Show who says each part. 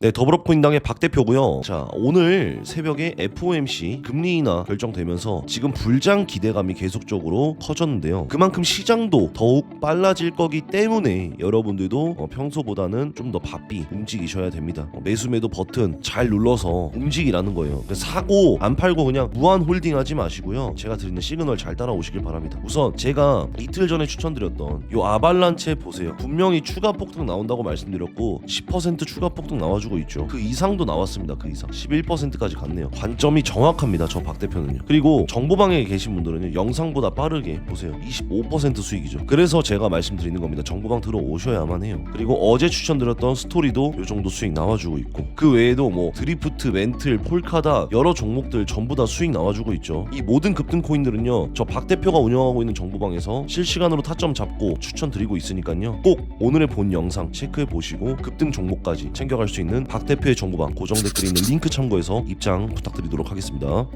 Speaker 1: 네, 더불어민주당의 박 대표고요. 자, 오늘 새벽에 FOMC 금리 인하 결정되면서 지금 불장 기대감이 계속적으로 커졌는데요. 그만큼 시장도 더욱 빨라질 거기 때문에 여러분들도 어, 평소보다는 좀 더 바삐 움직이셔야 됩니다. 어, 매수 매도 버튼 잘 눌러서 움직이라는 거예요. 그래서 사고 안 팔고 그냥 무한 홀딩하지 마시고요. 제가 드리는 시그널 잘 따라오시길 바랍니다. 우선 제가 이틀 전에 추천드렸던 요 아발란체 보세요. 분명히 추가 폭등 나온다고 말씀드렸고 10% 추가 폭등 나와주 고 있죠. 그 이상도 나왔습니다. 그 이상 11%까지 갔네요. 관점이 정확합니다. 저 박 대표는요. 그리고 정보방에 계신 분들은요 영상보다 빠르게 보세요. 25% 수익이죠. 그래서 제가 말씀드리는 겁니다. 정보방 들어오셔야만 해요. 그리고 어제 추천드렸던 스토리도 요 정도 수익 나와주고 있고 그 외에도 뭐 드리프트, 멘틀, 폴카다 여러 종목들 전부 다 수익 나와주고 있죠. 이 모든 급등 코인들은요 저 박 대표가 운영하고 있는 정보방에서 실시간으로 타점 잡고 추천드리고 있으니까요 꼭 오늘의 본 영상 체크해 보시고 급등 종목까지 챙겨갈 수박 대표의 정보방 고정 댓글에 있는 링크 참고해서 입장 부탁드리도록 하겠습니다.